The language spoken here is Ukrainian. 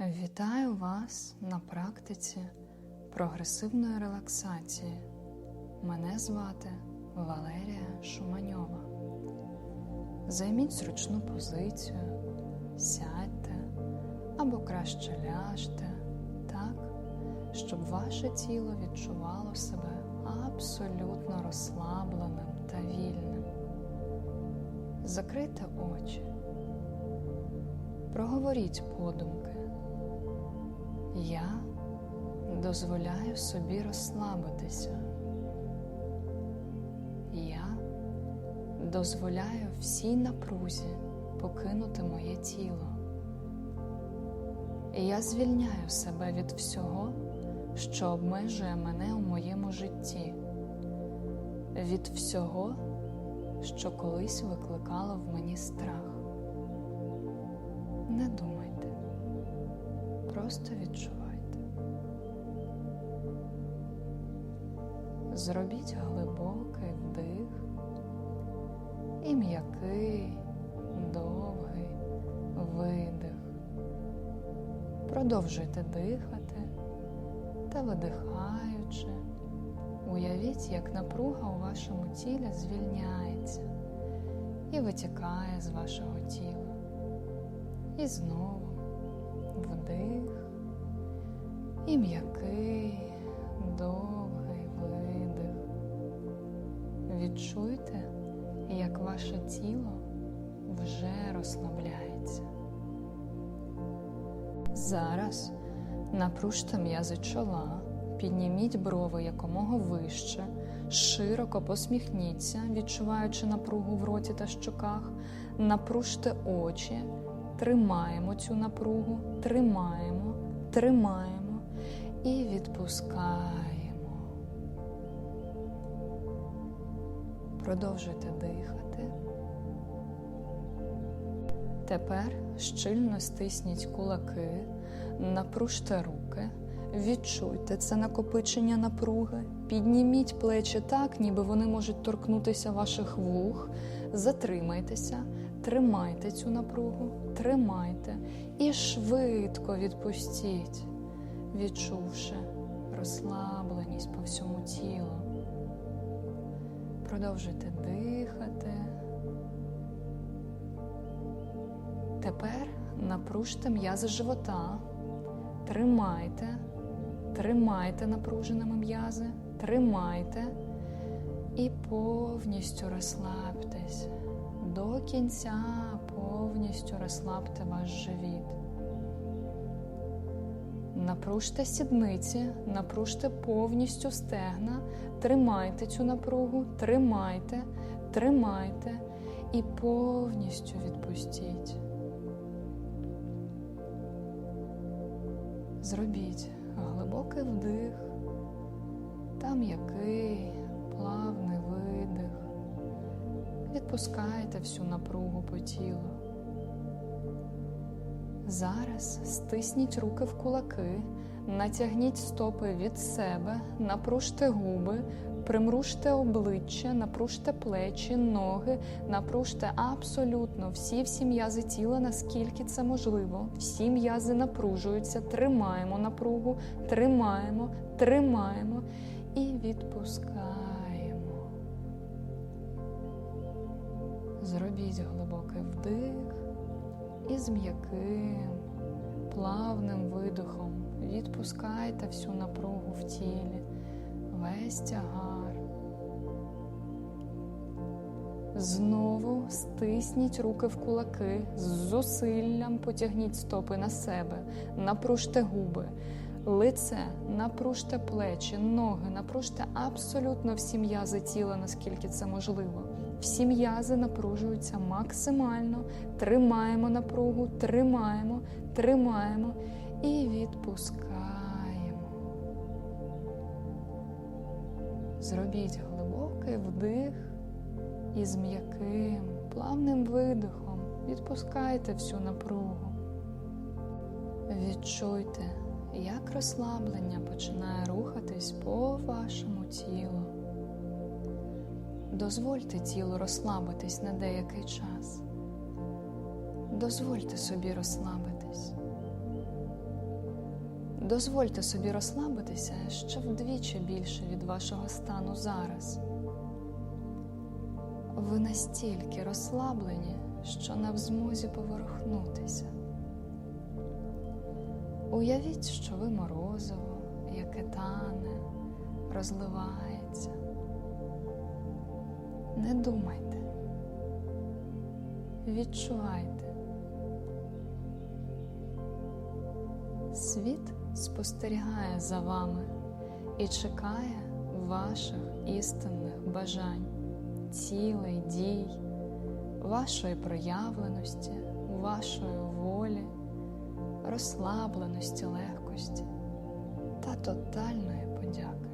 Вітаю вас на практиці прогресивної релаксації. Мене звати Валерія Шуманьова. Займіть зручну позицію, сядьте або краще ляжте так, щоб ваше тіло відчувало себе абсолютно розслабленим та вільним. Закрийте очі. Проговоріть подумки. Я дозволяю собі розслабитися. Я дозволяю всій напрузі покинути моє тіло. Я звільняю себе від всього, що обмежує мене у моєму житті, від всього, що колись викликало в мені страх. Не думайте, просто відчувайте. Зробіть глибокий вдих і м'який, довгий видих. Продовжуйте дихати та видихаючи, уявіть, як напруга у вашому тілі звільняється і витікає з вашого тіла. І знову вдих і м'який, довгий видих. Відчуйте, як ваше тіло вже розслабляється. Зараз напружте м'язи чола, підніміть брови якомога вище, широко посміхніться, відчуваючи напругу в роті та щоках, напружте очі. Тримаємо цю напругу, тримаємо, тримаємо і відпускаємо. Продовжуйте дихати. Тепер щільно стисніть кулаки, напружте руки, відчуйте це накопичення напруги, підніміть плечі так, ніби вони можуть торкнутися ваших вух, затримайтеся. Тримайте цю напругу, тримайте і швидко відпустіть, відчувши розслабленість по всьому тілу. Продовжуйте дихати. Тепер напружте м'язи живота, тримайте, тримайте напруженими м'язи, тримайте і повністю розслабтесь до кінця повністю розслабте ваш живіт. Напружте сідниці, напружте повністю стегна, тримайте цю напругу, тримайте, тримайте і повністю відпустіть. Зробіть глибокий вдих та м'який, плавний видих. Відпускайте всю напругу по тілу. Зараз стисніть руки в кулаки, натягніть стопи від себе, напружте губи, примружте обличчя, напружте плечі, ноги, напружте абсолютно всі всі м'язи тіла, наскільки це можливо. Всі м'язи напружуються, тримаємо напругу, тримаємо, тримаємо і відпускаємо. Зробіть глибокий вдих і з м'яким, плавним видихом. Відпускайте всю напругу в тілі, весь тягар. Знову стисніть руки в кулаки, з зусиллям потягніть стопи на себе, напружте губи, лице, напружте плечі, ноги, напружте абсолютно всі м'язи тіла, наскільки це можливо. Всі м'язи напружуються максимально, тримаємо напругу, тримаємо, тримаємо і відпускаємо. Зробіть глибокий вдих і з м'яким, плавним видихом відпускайте всю напругу. Відчуйте, як розслаблення починає рухатись по вашому тілу. Дозвольте тілу розслабитись на деякий час. Дозвольте собі розслабитись. Дозвольте собі розслабитися ще вдвічі більше від вашого стану зараз. Ви настільки розслаблені, що не в змозі поворухнутися. Уявіть, що ви морозиво, яке тане, розливається. Не думайте, відчувайте. Світ спостерігає за вами і чекає ваших істинних бажань, цілей, дій, вашої проявленості, вашої волі, розслабленості, легкості та тотальної подяки.